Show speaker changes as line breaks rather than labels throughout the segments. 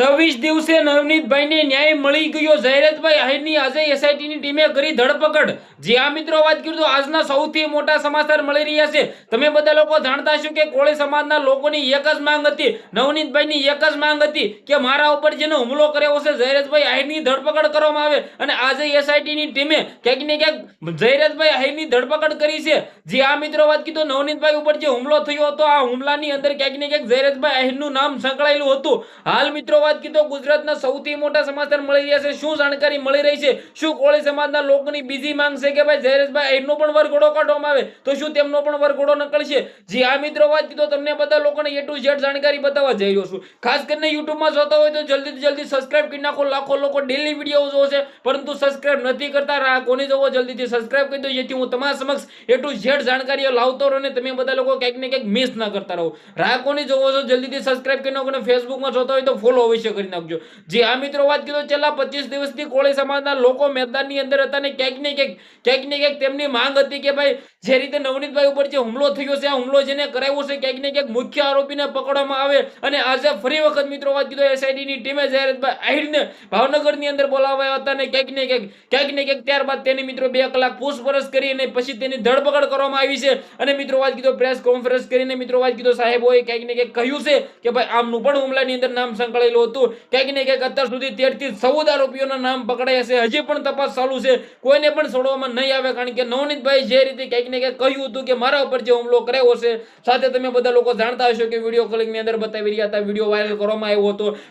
છવ્વીસ દિવસે નવનીતભાઈને ન્યાય મળી ગયો. જયરથભાઈ આહિરની આજે એસઆઈટીની ટીમે કરી ધરપકડ. જે મિત્રો વાત કરું તો આજના સૌથી મોટા સમાચાર મળી રહ્યા છે. તમે બધા લોકો જાણતા છો કે કોળી સમાજના લોકોની એક જ માંગ હતી. નવનીતભાઈની એક જ માંગ હતી કે મારા ઉપર જેનો હુમલો કર્યો છે જયરથભાઈ આહિરની ધરપકડ કરવામાં આવે. અને આજે એસઆઈટીની ટીમે ક્યાંક ને ક્યાંક જયરથભાઈ આહિરની ધરપકડ કરી છે. જે આ મિત્રો વાત કીધું, નવનીતભાઈ ઉપર જે હુમલો થયો હતો, આ હુમલાની અંદર ક્યાંક ને ક્યાંક જયરથભાઈ આહિરનું નામ સંકળાયેલું હતું. હાલ મિત્રો વાત કીધો ગુજરાતના સૌથી મોટા સમાચાર મળી રહ્યા છે. શું જાણકારી મળી રહી છે? શું કોળી સમાજના લોકોની બીજી માંગ છે કે ભાઈ જયરેશભાઈ, એમનો પણ વરઘોડો કાઢવામાં આવે? તો શું તેમનો પણ વરઘોડો નકળશે? જી આ મિત્રો, વાત કીધો તમને બધા લોકોને એ ટુ ઝેડ જાણકારી બતાવવા જઈ રહ્યો છું. ખાસ કરીને યુટ્યુબમાં જોતા હોય તો જલ્દી જલ્દી સબસ્ક્રાઇબ કરી નાખો. લાખો લોકો ડેલી વીડિયો જોવે છે, પરંતુ સબસ્ક્રાઇબ નથી કરતા. કોની જોવો? જલ્દીથી સબસ્ક્રાઇબ કરી દો. જેથી હું તમારા સમક્ષ એ ટુ ઝેડ જાણકારીઓ લાવતો રહું અને તમે બધા લોકો ક્યાંક ને ક્યાંક મિસ ના કરતા રહો. રાહ કોની જોવો છો? જલ્દીથી સબસ્ક્રાઇબ કરી નાખો અને ફેસબુકમાં જોતા હોય તો ફોલો અવશ્ય કરી નાખજો. જે આ મિત્રો વાત કીધો છેલ્લા પચીસ દિવસથી કોળી સમાજના લોકો મેદાનની અંદર હતા ને ક્યાંક ને ક્યાંક ક્યાંક ને ક્યાંક તેમની માંગ હતી કે ભાઈ, જે રીતે નવનીતભાઈ ઉપર જે હુમલો થયો છે, આ હુમલો જેને કરાવ્યો છે, ક્યાંક ને ક્યાંક મુખ્ય આરોપીને પકડવામાં આવે અને આજે ફરી વખત મિત્રો વાત કીધો એસઆઈડીની ટીમે જાહેરાતભાઈ આહિરને ભાવનગરની અંદર બોલાવ્યા હતા ને ક્યાંક ને ક્યાંક ક્યાંક ને ક્યાંક ત્યારબાદ તેની મિત્રો બે કલાક પૂછપરછ કરી અને પછી તેની ધરપકડ કરવામાં આવી છે. અને મિત્રો વાત કીધો પ્રેસ કોન્ફરન્સ કરીને મિત્રો વાત કીધો, સાહેબોએ ક્યાંક ને ક્યાંક કહ્યું છે કે ભાઈ, આમનું પણ હુમલાની અંદર નામ સંકળાયેલું આવ્યો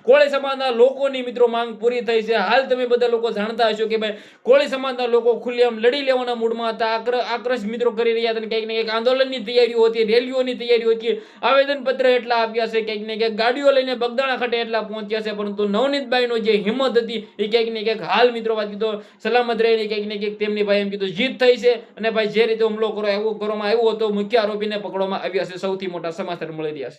કોળી સમાજના લોકોની મિત્રો માંગ પૂરી થઈ છે. હાલ તમે બધા લોકો જાણતા હશો કે ભાઈ, કોળી સમાજના લોકો ખુલ્લેઆમ લડી લેવાના મૂડમાં હતા. આક્ર- આક્રોશ મિત્રો કરી રહ્યા હતા ક્યાંક ને ક્યાંક આંદોલનની તૈયારીઓ હતી, રેલીઓની તૈયારીઓ હતી. આવેદન પત્ર એટલા આપ્યા છે. ક્યાંક ને ગાડીઓ લઈને બગદાણા ખાતે એટલા પહોંચ્યા છે, પરંતુ નવનીતભાઈનો જે હિંમત હતી, એ ક્યાંક ને ક્યાંક હાલ મિત્રો વાત કીધો, સલામત રહીને ક્યાંક ને ક્યાંક તેમની ભાઈ એમ કીધું, જીત થઈ છે. અને ભાઈ, જે રીતે હુમલો કરો, એવું કરવામાં આવ્યો હતો, મુખ્ય આરોપીને પકડવામાં આવ્યા છે, સૌથી મોટા સમાચાર મળી રહ્યા છે.